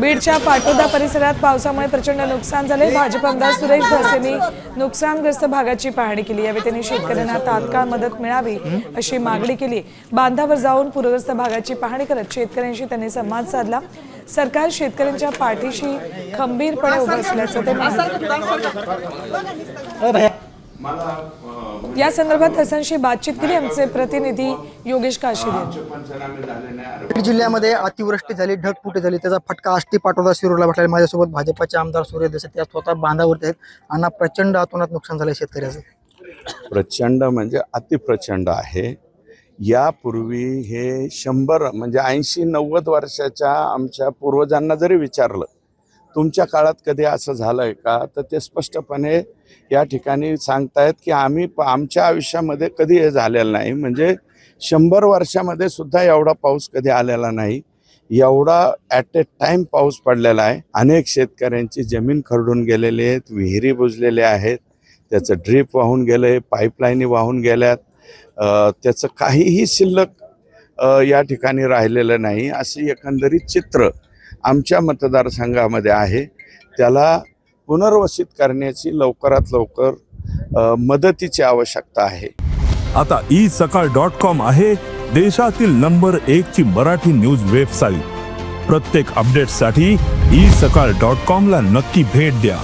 बीडच्या पाटोदा परिसरात पावसामुळे प्रचंड नुकसान झाले. भाजप आमदार सुरेश धसेंनी नुकसानग्रस्त भागाची पाहणी केली. यावेळी त्यांनी शेतकऱ्यांना तात्काळ मदत मिळावी अशी मागणी केली. बांधावर जाऊन पूरग्रस्त भागाची पाहणी करत शेतकऱ्यांशी त्यांनी संवाद साधला. सरकार शेतकऱ्यांच्या पाठीशी खंबीरपणे उभं असल्याचं ते म्हणाले. या संदर्भात हसनशी बातचीत केली आमचे प्रतिनिधी योगेश काशीद जिल्ह्यामध्ये अतिवृष्टी झाली ढगफुटी झाली त्याचा फटका आष्टी पाटोदा शिरूरला बसला माझ्यासोबत भाजपचे आमदार सूर्य देसाई त्या स्वतः बांधावरती आहेत आणि प्रचंड अतोनात नुकसान झालं शेतकऱ्याचं. प्रचंड म्हणजे अतिप्रचंड आहे. यापूर्वी हे शंभर म्हणजे ऐंशी नव्वद वर्षाच्या आमच्या पूर्वजांना जरी विचारलं तुमच्या काळात कधी असं झालं आहे का? तर ते स्पष्टपणे या ठिकाणी सांगतायत की आम्ही प- आमच्या आयुष्यामध्ये कधी हे झालेलं नाही. म्हणजे शंभर वर्षामध्ये सुद्धा एवढा पाऊस कधी आलेला नाही. एवढा ॲट ए टाईम पाऊस पडलेला आहे. अनेक शेतकऱ्यांची जमीन खरडून गेलेली आहेत विहिरी बुजलेल्या आहेत. त्याचं ड्रीप वाहून गेलं आहे पाईपलाईनी वाहून गेल्यात. त्याचं काहीही शिल्लक या ठिकाणी राहिलेलं नाही. असे एकंदरीत चित्र आमच्या मतदारसंघामध्ये आहे. त्याला पुनर्वसित करण्याची लवकरात लवकर मदतीची आवश्यकता आहे. आता ई सकाळ डॉट कॉम आहे देशातील नंबर एक ची मराठी न्यूज वेबसाईट. प्रत्येक अपडेटसाठी ई सकाळ डॉट कॉम ला नक्की भेट द्या.